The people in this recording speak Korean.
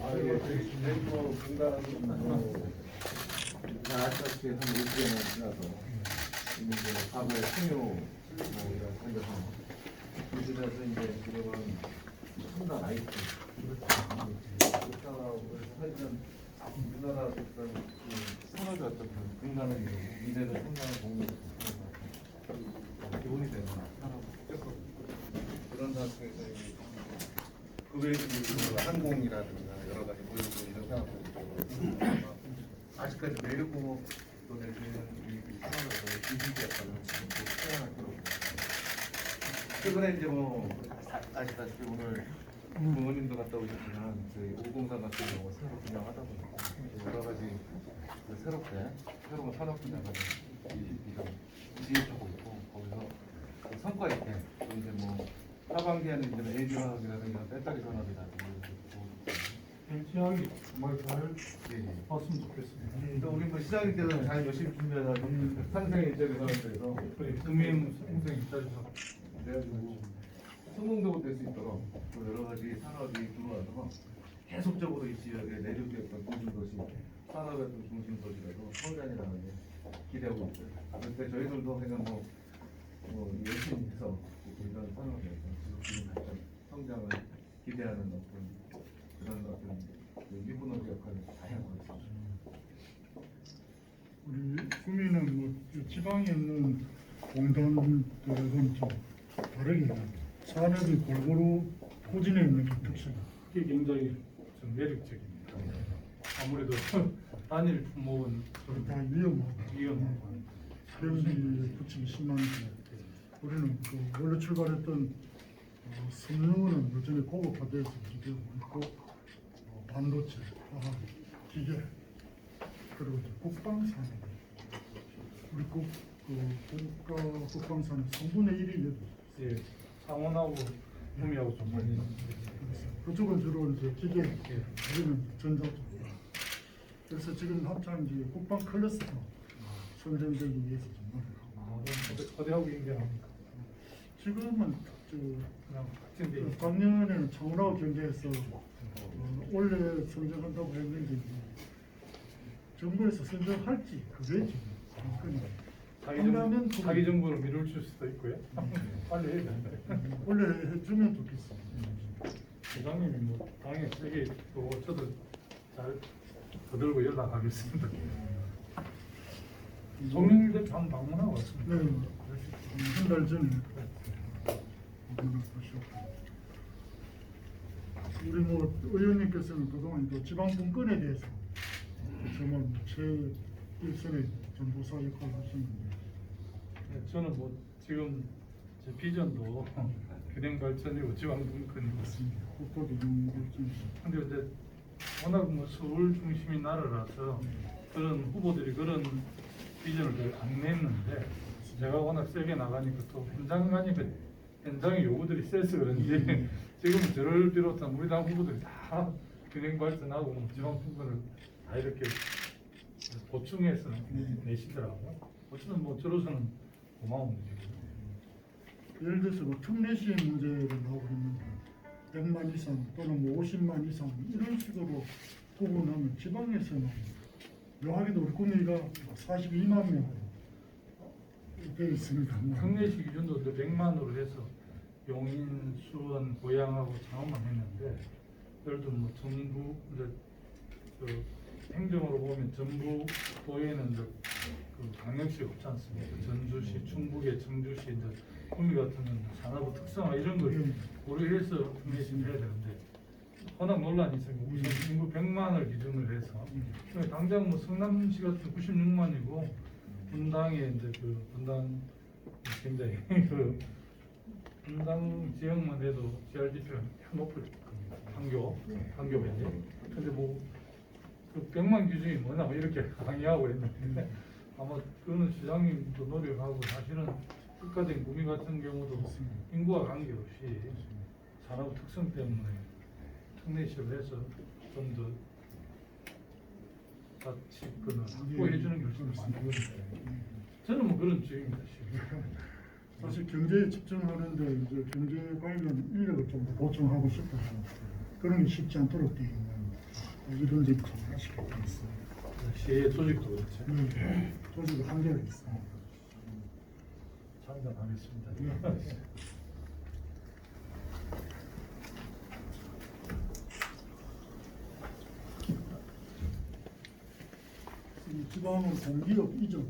아, 이거 저희 데이터 분단은 뭐, 아시다시피 한 50여년 지나서 이제 과거의 풍요 뭐 이런 생겨서 유지돼서 이제 지금은 첨단 IT 해서 사실은 우리나라 어떤 그 산업의 어떤 분단은 미래를 상당한 공을 기본이 되는 계속 그런 상태에서 이제 그 외에도 뭐 항공이라든가 여러 가지 보이고 이런 있고. 아직까지 매력공업도 내지는 이 산업에서 기술자 역할을 지금 또 수행할 거라고 최근에 이제 뭐 아- 아시다시피 오늘 부모님도 갔다 오셨지만 저희 오공산 같은 경우 새로 분양하다 보니까 여러 가지 그 새롭게 새로운 산업 분야가 지금 지휘하고 있고 거기서 그 성과 있게 또 이제 뭐 하반기에는 이제 AD 화학이라든가 배터리 산업이라든가 LG하기 정말 잘 예, 예. 봤으면 좋겠습니다. 또 우리 뭐 시장님께서는 잘 열심히 준비해서 상생의 입장에 서면서 우리 금융 행정 입장에서 그래가지고 성공적으로 될 수 있도록 또 여러 가지 산업이 들어와서 계속적으로 이 지역에 내륙의 어떤 중심 도시, 산업의 어떤 중심 도시라서 성장이라는 게 기대하고 있어요. 그때 저희들도 그냥 뭐, 해서 이런 산업에서 지속적인 발전, 성장을 기대하는 어떤 그런 어떤 그 미분업 역할을 다양한 것 같습니다. 우리 구미는 뭐 지방에 있는 공단들은 좀 다르게 산업이 골고루 포진해 있는 게 특성. 그게 굉장히 좀 매력적입니다. 아무래도 단일 품목은 좀다 위험하고 위험하고 사용비 붙이기 심한데 우리는 그 원래 출발했던 어, 섬유는 여전히 고급화돼서 기대고 있고 어, 반도체, 화학, 기계 그리고 이제 국방 산업 우리 국, 그 국가 국방 산업 3분의 1이 여기 예, 상원하고 구미하고 좀 많이 그쪽은 주로 이제 기계, 우리는 전자 쪽. 그래서 지금 한창 이제 국방 클래스가 선정되기 위해서 좀 노력하고. 아, 어디- 어디 하고 연결합니까? 지금은 저 그냥 같은 데 그 작년에는 창원하고 경제에서 어, 원래 선정한다고 했는데 이제 정부에서 선정할지 그게 지금 관건이 자기 한다면 정부, 좀- 자기 정부를 미룰 수도 있고요. 빨리 해야 되는데. 원래 해주면 좋겠습니다. 부장님이 뭐 당에 세게 또 저도 잘 거들고 연락하겠습니다. 송영일도 참 방문하고 왔습니다. 네, 한달 전에 보셨고. 우리 뭐 의원님께서는 그동안 또 지방 분권에 대해서 정말 제 일선의 전도사 역할을 하셨는데. 네, 저는 뭐 지금 제 비전도 은행 발전이고 지방 분권이고 있습니다. 국가 기능결정 근데 이제 워낙 뭐 서울 중심인 나라라서 그런 후보들이 그런 비전을 잘안 냈는데 제가 워낙 세게 나가니까 또 현장 가니까 현장의 요구들이 세서 그런지 지금 저를 비롯한 우리 당 후보들이 다 은행 발전하고 뭐 지방 분권을 다 이렇게 보충해서 내시더라고요. 어쨌든 뭐 저로서는 고마운 일이고 예를 들어서 뭐 특례시 문제를 나오고 있는데 100만 이상 또는 뭐 50만 이상 이런 식으로 구분하면 지방에서는 묘하게도 우리 구미가 42만 명 되어 있습니다. 특례시 기준 도 이제 100만으로 해서 용인, 수원, 고양하고 창원만 했는데 예를 들어 뭐 전부 이제 그 행정으로 보면 전부 도에는 이제 그 강력시 없지 않습니까? 전주시, 충북의 청주시 이제 구미 같은 건 산업 특성화 이런 걸 음. 고려해서 특례시를 해야 되는데 워낙 논란이 있으니까 우선 인구 100만을 기준으로 해서. 근데 당장 뭐 성남시 같은 96만이고 분당에 이제 그 분당 굉장히 그 분당 지역만 해도 GRDP가 높을 겁니다. 판교 판교 면적. 근데 뭐 그 100만 기준이 뭐냐 뭐 이렇게 항의하고 있는데 아마 그거는 시장님도 노력하고 사실은 국가적인 구미 같은 경우도 인구와 관계없이 산업 특성 때문에 특례시를 해서 좀더 자치권을 확보해 주는 게 훨씬 많거든요. 저는 뭐 그런 주의입니다. 지금. 사실 경제에 집중하는데 이제 경제 관련 인력을 좀더 보충하고 싶어서 그런 게 쉽지 않도록 되어 있는 이런 점이 좀 아쉽게 되어 있습니다. 시의 조직도 그렇죠. 네, 조직이 한계가 있어요. 장담하겠습니다. 지방은 공기업 이전